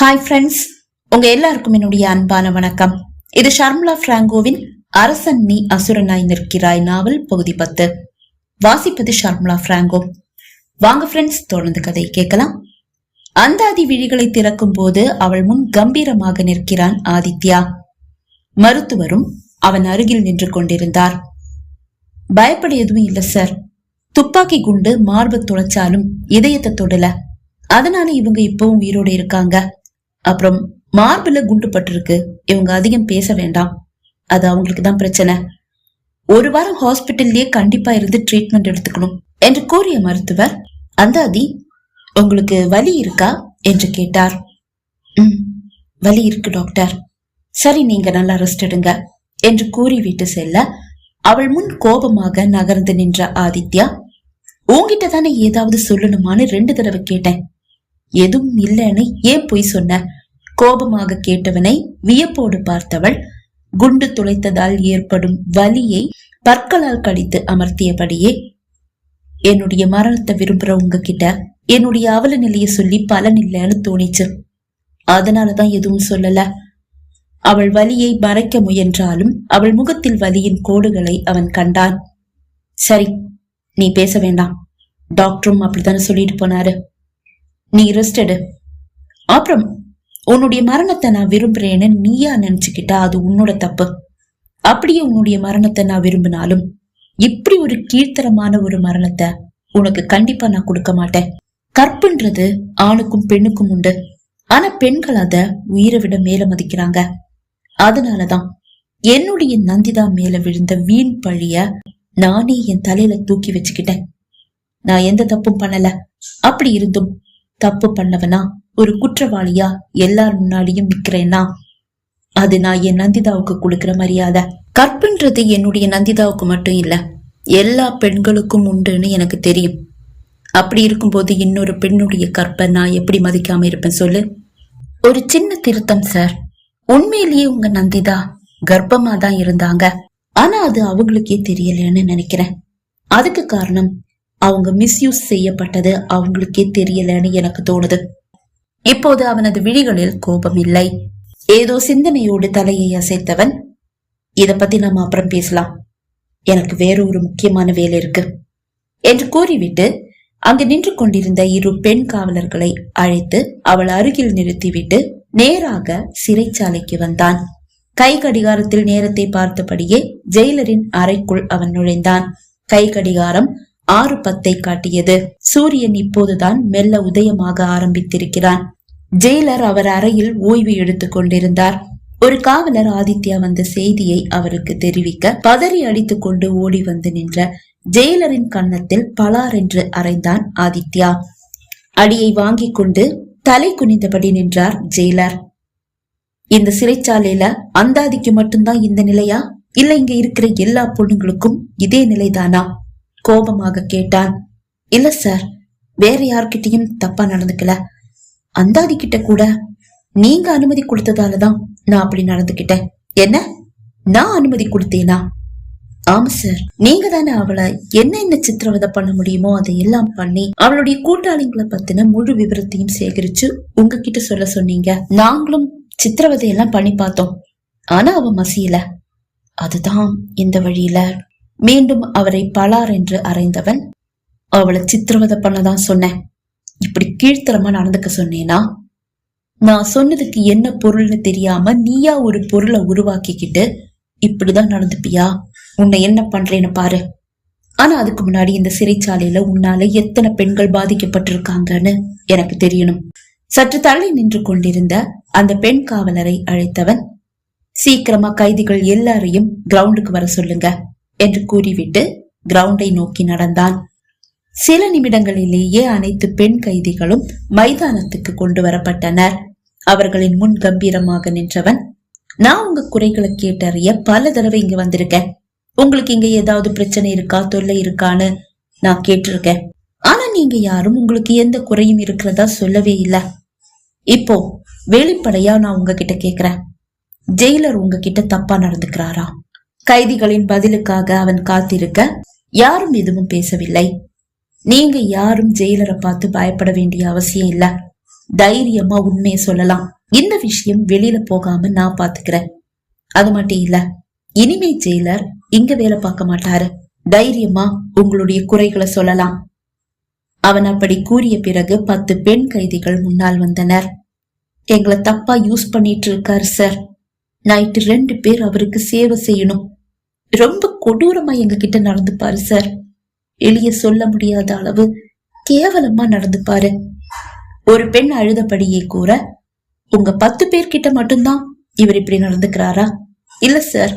Hi friends உங்க எல்லாருக்கும் என்னுடைய அன்பான வணக்கம். இது ஷர்மிளா பிராங்கோவின் அரசன் நீ அசுரனாய் நிற்கிறாய் நாவல் பகுதி பத்து. வாசிப்பது ஷர்மிளா பிராங்கோ. வாங்க ஃப்ரெண்ட்ஸ் தொடர்ந்து கதையை கேட்கலாம். அந்தாதி விழிகளை திறக்கும் போது அவள் முன் கம்பீரமாக நிற்கிறான் ஆதித்யா. மருத்துவரும் அவன் அருகில் நின்று கொண்டிருந்தார். பயப்பட எதுவும் இல்ல சார் துப்பாக்கி குண்டு மார்பு துளைச்சாலும் இதயத்தை தொடல. அதனால இவங்க இப்பவும் உயிரோடு இருக்காங்க. அப்புறம் மார்பில் குண்டு பட்டிருக்கு இவங்க அதிகம் பேச வேண்டாம். அது அவங்களுக்கு தான் பிரச்சனை. ஒரு வாரம் ஹாஸ்பிட்டல்லயே கண்டிப்பா இருந்து ட்ரீட்மெண்ட் எடுத்துக்கணும் என்று கூறிய மருத்துவர் அந்தாதி உங்களுக்கு வலி இருக்கா? என்று கேட்டார். "ம், வலி இருக்கு டாக்டர். சரி நீங்க நல்லா ரெஸ்ட் எடுங்க என்று கூறிவிட்டு செல்ல அவள் முன் கோபமாக நகர்ந்து நின்ற ஆதித்யா உங்ககிட்ட தானே ஏதாவது சொல்லணுமான்னு ரெண்டு தடவை கேட்டேன். எதுவும் இல்லைன்னு ஏன் பொய் சொன்ன? கோபமாக கேட்டவனை வியப்போடு பார்த்தவள் குண்டு துளைத்ததால் ஏற்படும் வலியை பற்களால் கடித்து அமர்த்தியபடியே என்னுடைய மரணத்தை விரும்புற உங்ககிட்ட என்னுடைய அவல நிலைய சொல்லி பலன் இல்லைன்னு தோணிச்சு. அதனாலதான் எதுவும் சொல்லல. அவள் வலியை மறைக்க முயன்றாலும் அவள் முகத்தில் வலியின் கோடுகளை அவன் கண்டான். சரி நீ பேச வேண்டாம். டாக்டரும் அப்படித்தானே சொல்லிட்டு போனாரு. நீ ரெஸ்ட் எடு. அப்புறம் உன்னுடைய மரணத்தை நான் விரும்புறேன்னு நீயா நினைச்சுக்கிட்டா அது உன்னோட தப்பு. அப்படியே உன்னுடைய மரணத்தை நான் விரும்பினாலும் இப்படி ஒரு கீழ்த்தரமான ஒரு மரணத்தை உனக்கு கண்டிப்பா நான் கொடுக்க மாட்டேன். கற்புன்றது ஆணுக்கும் பெண்ணுக்கும் உண்டு. ஆனா பெண்கள் அத உயிரை விட மேல மதிக்கிறாங்க. அதனாலதான் என்னுடைய நந்திதா மேல விழுந்த வீண் பழிய நானே என் தலையில தூக்கி வச்சுக்கிட்டேன். நான் எந்த தப்பும் பண்ணல. அப்படி இருந்தும் தப்பு பண்ணவனா ஒரு குற்றவாளியா எல்லார் முன்னாடியும் நிக்கிறேன்னா அது நான் என் நந்திதாவுக்கு கொடுக்கிற மரியாதை. கற்புன்றது என்னுடைய நந்திதாவுக்கு மட்டும் இல்ல எல்லா பெண்களுக்கும் உண்டுன்னு எனக்கு தெரியும். அப்படி இருக்கும்போது இன்னொரு பெண்ணுடைய கற்பை நான் எப்படி மதிக்காம இருப்பேன் சொல்லு? ஒரு சின்ன திருத்தம் சார். உண்மையிலேயே உங்க நந்திதா கர்ப்பமா தான் இருந்தாங்க. ஆனா அது அவங்களுக்கே தெரியலன்னு நினைக்கிறேன். அதுக்கு காரணம் அவங்க மிஸ்யூஸ் செய்யப்பட்டது அவங்களுக்கே தெரியலன்னு எனக்கு தோணுது. இப்போது அவனது விழிகளில் கோபம் இல்லை ஏதோ சிந்தனையோடு தலையை அசைத்தவன் இத பத்தி நாம அப்புறம் பேசலாம். எனக்கு வேற ஒரு முக்கியமான வேலை இருக்கு என்று கூறிவிட்டு அங்கு நின்று கொண்டிருந்த இரு பெண் காவலர்களை அழைத்து அவள் அருகில் நிறுத்திவிட்டு நேராக சிறைச்சாலைக்கு வந்தான். கை கடிகாரத்தில் நேரத்தை பார்த்தபடியே ஜெயிலரின் அறைக்குள் அவன் நுழைந்தான். கை கடிகாரம் ஆறு பத்தை காட்டியது. சூரியன் இப்போதுதான் மெல்ல உதயமாக ஆரம்பித்திருக்கிறான். ஜெயிலர் அவர் அறையில் ஓய்வு எடுத்துக் கொண்டிருந்தார். ஒரு காவலர் ஆதித்யா வந்த செய்தியை அவருக்கு தெரிவிக்க பதறி அடித்துக் கொண்டு ஓடி வந்து நின்ற ஜெயிலரின் கன்னத்தில் பலார் என்று அறைந்தான் ஆதித்யா. அடியை வாங்கிக் கொண்டு தலை குனிந்தபடி நின்றார் ஜெயிலர். இந்த சிறைச்சாலையில அந்தாதிக்கு மட்டும்தான் இந்த நிலையா? இல்ல இங்க இருக்கிற எல்லா பொண்ணுங்களுக்கும் இதே நிலைதானா? கோபமாக கேட்டான். இல்ல சார் வேற யார்கிட்டயும் தப்பா நடந்துக்கல. அந்தாதி கிட்ட கூட நீங்க அனுமதி கொடுத்ததாலதான் நான் அப்படி நடந்துகிட்டேன் என்ன? நான் அனுமதி கொடுத்தேனா? ஆமா சார். நீங்க தானே அவளை என்ன என்ன சித்திரவதை பண்ண முடியுமோ அதை எல்லாம் பண்ணி அவளுடைய கூட்டாளிங்களை பத்தின முழு விவரத்தையும் சேகரிச்சு உங்ககிட்ட சொல்ல சொன்னீங்க. நாங்களும் சித்திரவதை எல்லாம் பண்ணி பார்த்தோம். ஆனா அவ மசியல. அதுதான் இந்த வழியில. மீண்டும் அவரை பலார் என்று அறைந்தவன் அவளை சித்திரவதை பண்ணதான் சொன்னேன். கீழ்த்தரமா நடந்துக்க சொன்னேனா? நான் சொன்னதுக்கு என்ன பொருள்னு தெரியாம நீயா ஒரு பொருளை உருவாக்கிக்கிட்டு இப்படிதான் நடந்துப்பியா? உன்னை என்ன பண்றேன்னு பாரு. ஆனா அதுக்கு முன்னாடி இந்த சிறைச்சாலையில உன்னால எத்தனை பெண்கள் பாதிக்கப்பட்டிருக்காங்கன்னு எனக்கு தெரியணும். சற்று தள்ளி நின்று கொண்டிருந்த அந்த பெண் காவலரை அழைத்தவன் சீக்கிரமா கைதிகள் எல்லாரையும் கிரவுண்டுக்கு வர சொல்லுங்க என்று கூறிவிட்டு கிரவுண்டை நோக்கி நடந்தான். சில நிமிடங்களிலேயே அனைத்து பெண் கைதிகளும் மைதானத்துக்கு கொண்டு வரப்பட்டனர். அவர்களின் முன் கம்பீரமாக நின்றவன் நான் உங்க குறைகளை கேட்டறிய பல தடவை இங்க வந்திருக்கேன். உங்களுக்கு இங்க ஏதாவது பிரச்சனை இருக்கா தொல்லை இருக்கான்னு நான் கேட்டிருக்கேன். ஆனா நீங்க யாரும் உங்களுக்கு எந்த குறையும் இருக்கிறதா சொல்லவே இல்ல. இப்போ வெளிப்படையா நான் உங்ககிட்ட கேக்குறேன். ஜெயிலர் உங்ககிட்ட தப்பா நடந்துக்கிறாரா? கைதிகளின் பதிலுக்காக அவன் காத்திருக்க யாரும் எதுவும் பேசவில்லை. நீங்க யாரும் ஜெயிலரை பார்த்து பயப்பட வேண்டிய அவசியம் இல்ல. தைரியமா உண்மையை சொல்லலாம். இந்த விஷயம் வெளியில போகாம நான் பாத்துக்கிறேன். அது மட்டும் இல்ல இனிமே ஜெயிலர் இங்க வேலை பார்க்க மாட்டாரு. தைரியமா உங்களுடைய குறைகளை சொல்லலாம். அவன் அப்படி கூறிய பிறகு பத்து பெண் கைதிகள் முன்னால் வந்தனர். எங்களை தப்பா யூஸ் பண்ணிட்டு இருக்காரு சார். நைட்டு ரெண்டு பேர் அவருக்கு சேவை செய்யணும். ரொம்ப கொடூரமா எங்க கிட்ட நடந்துப்பாரு சார். எளிய சொல்ல முடியாத அளவு கேவலமா நடந்துப்பாரு ஒரு பெண் அழுதபடியே கூற உங்க பத்து பேர்கிட்ட மட்டும்தான் இவர் இப்படி நடந்துக்கிறாரா? இல்ல சார்.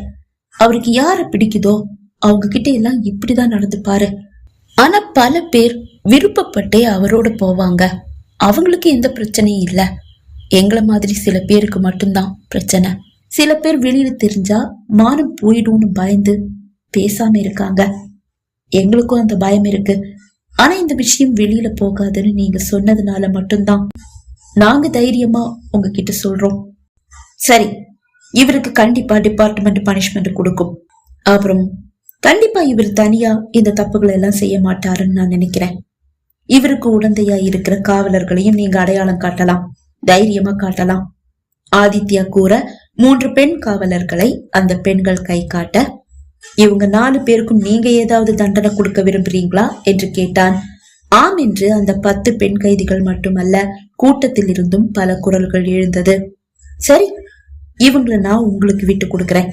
அவருக்கு யார பிடிக்குதோ அவங்க கிட்ட எல்லாம் இப்படிதான் நடந்துப்பாரு ஆனா பல பேர் விருப்பப்பட்டே அவரோட போவாங்க. அவங்களுக்கு எந்த பிரச்சனையும் இல்ல. எங்களை மாதிரி சில பேருக்கு மட்டும்தான் பிரச்சனை. சில பேர் வெளியில தெரிஞ்சா மானம் போயிடும்னு பயந்து பேசாம இருக்காங்க. எங்களுக்கும் அந்த பயம் இருக்கு. ஆனா இந்த விஷயம் வெளியில போகாதுன்னு நீங்க சொன்னதுனால மட்டும்தான் நாங்க தைரியமா உங்ககிட்ட சொல்றோம். சரி இவருக்கு கண்டிப்பா டிபார்ட்மெண்ட் பனிஷ்மெண்ட் கொடுக்கும். அப்புறம் கண்டிப்பா இவர் தனியா இந்த தப்புகளை எல்லாம் செய்ய மாட்டாருன்னு நான் நினைக்கிறேன். இவருக்கு உடந்தையா இருக்கிற காவலர்களையும் நீங்க அடையாளம் காட்டலாம். தைரியமா காட்டலாம். ஆதித்யா கூற மூன்று பெண் காவலர்களை அந்த பெண்கள் கை காட்ட இவங்க நாலு பேருக்கும் நீங்க ஏதாவது தண்டனை கொடுக்க விரும்புறீங்களா? என்று கேட்டான். ஆம் என்று அந்த பத்து பெண் கைதிகள் மட்டுமல்ல கூட்டத்தில் இருந்தும் பல குரல்கள் எழுந்தது. சரி இவங்கள நான் உங்களுக்கு விட்டு கொடுக்கறேன்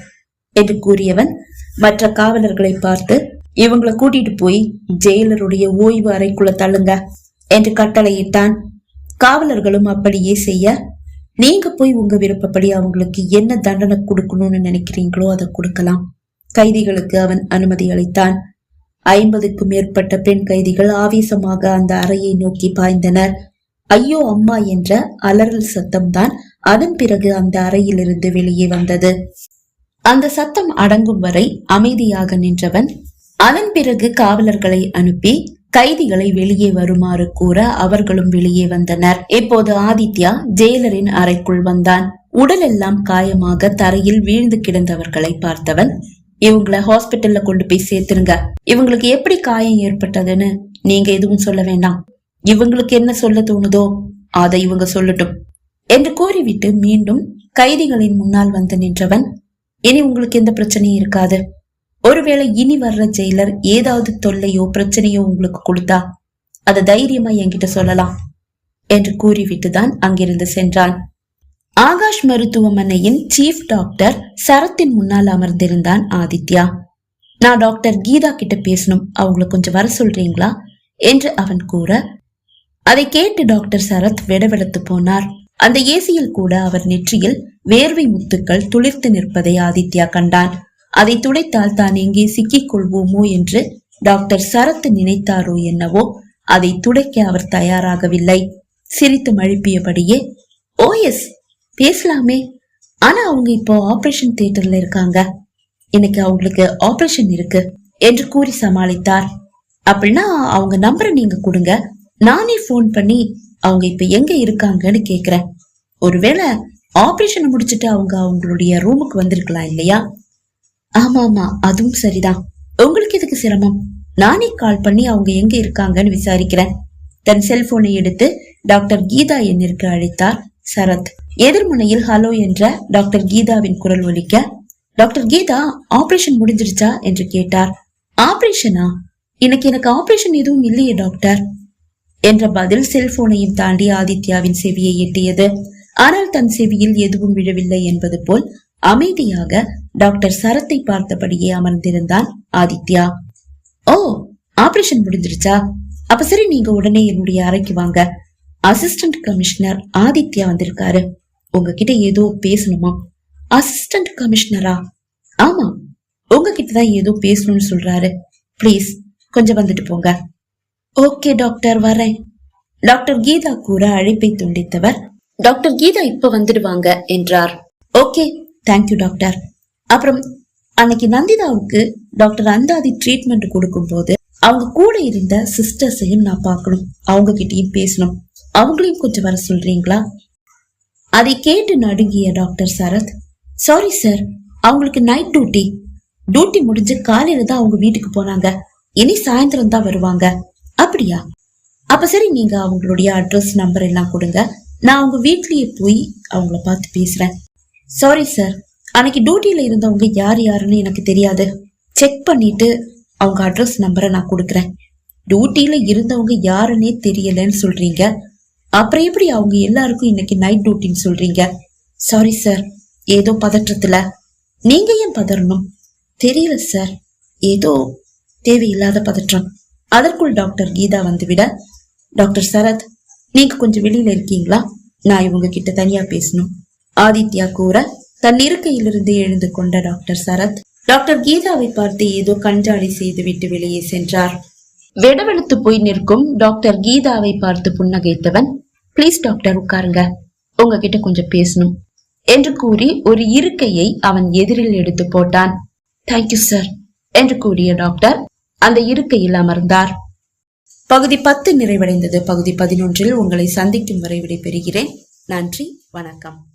என்று கூறியவன் மற்ற காவலர்களை பார்த்து இவங்களை கூட்டிட்டு போய் ஜெயிலருடைய ஓய்வு அறைக்குள்ள தள்ளுங்க என்று கட்டளையிட்டான். காவலர்களும் அப்படியே செய்ய நீங்க போய் உங்க விருப்பப்படி அவங்களுக்கு என்ன தண்டனை கொடுக்கணும்னு நினைக்கிறீங்களோ அதை கொடுக்கலாம் கைதிகளுக்கு அவன் அனுமதி அளித்தான். ஐம்பதுக்கும் மேற்பட்ட பெண் கைதிகள் ஆவேசமாக அந்த அறையை நோக்கி பாய்ந்தனர். ஐயோ அம்மா என்ற அலறல் சத்தம்தான் அதன் பிறகு அந்த அறையிலிருந்து வெளியே வந்தது. அந்த சத்தம் அடங்கும் வரை அமைதியாக நின்றவன் அதன் பிறகு காவலர்களை அனுப்பி கைதிகளை வெளியே வருமாறு கூற அவர்களும் வெளியே வந்தனர். இப்போது ஆதித்யா ஜெயிலரின் அறைக்குள் வந்தான். உடலெல்லாம் காயமாக தரையில் வீழ்ந்து கிடந்தவர்களை பார்த்தவன் இவங்கள ஹாஸ்பிட்டல்ல கொண்டு போய் சேர்த்துருங்க. இவங்களுக்கு எப்படி காயம் ஏற்பட்டதுன்னு நீங்க எதுவும் சொல்ல வேண்டாம். இவங்களுக்கு என்ன சொல்ல தோணுதோ அதை இவங்க சொல்லட்டும். என்று கூறிவிட்டு மீண்டும் கைதிகளின் முன்னால் வந்து நின்றவன் இனி உங்களுக்கு எந்த பிரச்சனையும் இருக்காது. ஒருவேளை இனி வர்ற ஜெயிலர் ஏதாவது தொல்லையோ பிரச்சனையோ உங்களுக்கு கொடுத்தா அதை தைரியமா என்கிட்ட சொல்லலாம். என்று கூறிவிட்டுதான் அங்கிருந்து சென்றான். ஆகாஷ் மருத்துவமனையின் சீஃப் டாக்டர் சரத்தின் முன்னால் அமர்ந்திருந்தான் ஆதித்யா. நான் டாக்டர் கீதா கிட்ட பேசணும். அவங்கள கொஞ்சம் வர சொல்றீங்களா? என்று அவன் கூற அதை கேட்டு டாக்டர் சரத் வெடவெடுத்து போனார். அந்த ஏசியில் கூட அவர் நெற்றியில் வேர்வை முத்துக்கள் துளிர்த்து நிற்பதை ஆதித்யா கண்டான். அதை துடைத்தால் தான் எங்கே சிக்கிக் கொள்வோமோ என்று டாக்டர் சரத் நினைத்தாரோ என்னவோ அதை துடைக்க அவர் தயாராகவில்லை. சிரித்து மழுப்பியபடியே ஓ எஸ் பேசலாமே. ஆனா அவங்க இப்போ ஆபரேஷன் தியேட்டர்ல இருக்காங்க. இன்னைக்கு அவங்களுக்கு ஆபரேஷன் இருக்கு என்று கூறி சமாளித்தார். அப்படின்னா அவங்க நம்பரை நீங்க கொடுங்க. நானே போன் பண்ணி அவங்க இப்ப எங்க இருக்காங்கன்னு கேக்குறேன். ஒருவேளை ஆபரேஷன் முடிச்சிட்டு அவங்க அவங்களுடைய ரூமுக்கு வந்திருக்கலாம் இல்லையா? ஆமா ஆமா அதுவும் சரிதான். உங்களுக்கு எதுக்கு சிரமம்? நானே கால் பண்ணி அவங்க எங்க இருக்காங்கன்னு விசாரிக்கிறேன். தன் செல்போனை எடுத்து டாக்டர் கீதா என்னிற்கு அழைத்தார் சரத். எதிர்முனையில் ஹலோ என்ற டாக்டர் கீதாவின் குரல் ஒலிக்க டாக்டர் கீதா ஆபரேஷன் முடிஞ்சிருச்சா? என்று கேட்டார். ஆபரேஷனா? இன்னைக்கு எனக்கு ஆபரேஷன் எதுவும் இல்லையே டாக்டர் என்ற பதில் செல்போனையும் தாண்டி ஆதித்யாவின் செவியை எட்டியது. ஆனால் தன் செவியில் எதுவும் விழவில்லை என்பது போல் அமைதியாக டாக்டர் சரத்தை பார்த்தபடியே அமர்ந்திருந்தான் ஆதித்யா. ஓ ஆபரேஷன் முடிஞ்சிருச்சா? அப்ப சரி நீங்க உடனே என்னுடைய அறைக்கு வாங்க. அசிஸ்டன்ட் கமிஷனர் ஆதித்யா வந்திருக்காரு. உங்ககிட்ட ஏதோ பேசணுமா? அசிஸ்டன்ட் கமிஷனரா ஆமா உங்ககிட்ட தான் ஏதோ பேசணும்னு சொல்றாரு. ப்ளீஸ் கொஞ்சம் வந்துட்டு போங்க. ஓகே டாக்டர் வரேன். டாக்டர் கீதா கூற அழைப்பை துண்டித்தவர். டாக்டர் கீதா இப்ப வந்துடுவாங்க என்றார். ஓகே தேங்க்யூ டாக்டர் அப்புறம் அன்னைக்கு நந்திதாவுக்கு டாக்டர் அந்தாதி ட்ரீட்மெண்ட் கொடுக்கும் போது அவங்க கூட இருந்த சிஸ்டர்ஸையும் நான் பார்க்கணும். அவங்க கிட்டயும் பேசணும். அவங்களையும் கொஞ்சம் வர சொல்றீங்களா? அதை கேட்டு நடுங்கிய டாக்டர் சரத் சாரி சார் அவங்களுக்கு நைட் டியூட்டி டியூட்டி முடிஞ்சு காலையில தான் அவங்க வீட்டுக்கு போனாங்க. இனி சாயந்தரம் தான் வருவாங்க. அப்படியா? அப்ப சரி நீங்க அவங்களுடைய அட்ரஸ் நம்பர் எல்லாம் கொடுங்க. நான் அவங்க வீட்லயே போய் அவங்கள பார்த்து பேசுறேன். சாரி சார் அன்னைக்கு டியூட்டியில இருந்தவங்க யார் யாருன்னு எனக்கு தெரியாது. செக் பண்ணிட்டு அவங்க அட்ரஸ் நம்பரை நான் கொடுக்குறேன். டியூட்டியில இருந்தவங்க யாருன்னே தெரியலன்னு சொல்றீங்க. அப்புறம் எப்படி அவங்க எல்லாருக்கும் இன்னைக்கு நைட் டியூட்டின்னு சொல்றீங்க? சாரி சார் ஏதோ பதற்றத்துல. நீங்க ஏன் பதறணும்? தெரியல சார் ஏதோ தேவையில்லாத பதற்றம். அதற்குள் டாக்டர் கீதா வந்துவிட டாக்டர் சரத் நீங்க கொஞ்சம் வெளியில இருக்கீங்களா? நான் இவங்க கிட்ட தனியா பேசணும். ஆதித்யா கூற தன் இருக்கையிலிருந்து எழுந்து கொண்ட டாக்டர் சரத் டாக்டர் கீதாவை பார்த்து ஏதோ கஞ்சாடி செய்துவிட்டு வெளியே சென்றார். வெடவெடுத்து போய் நிற்கும் டாக்டர் கீதாவை பார்த்து புன்னகைத்தவன் பிளீஸ் டாக்டர் உட்காருங்க. உங்ககிட்ட கொஞ்சம் பேசணும். என்று கூறி ஒரு இருக்கையை அவன் எதிரில் எடுத்து போட்டான். தேங்க்யூ சார் என்று கூறிய டாக்டர் அந்த இருக்கையில் அமர்ந்தார். பகுதி பத்து நிறைவடைந்தது. பகுதி பதினொன்றில் உங்களை சந்திக்கும் வரை விடைபெறுகிறேன். நன்றி வணக்கம்.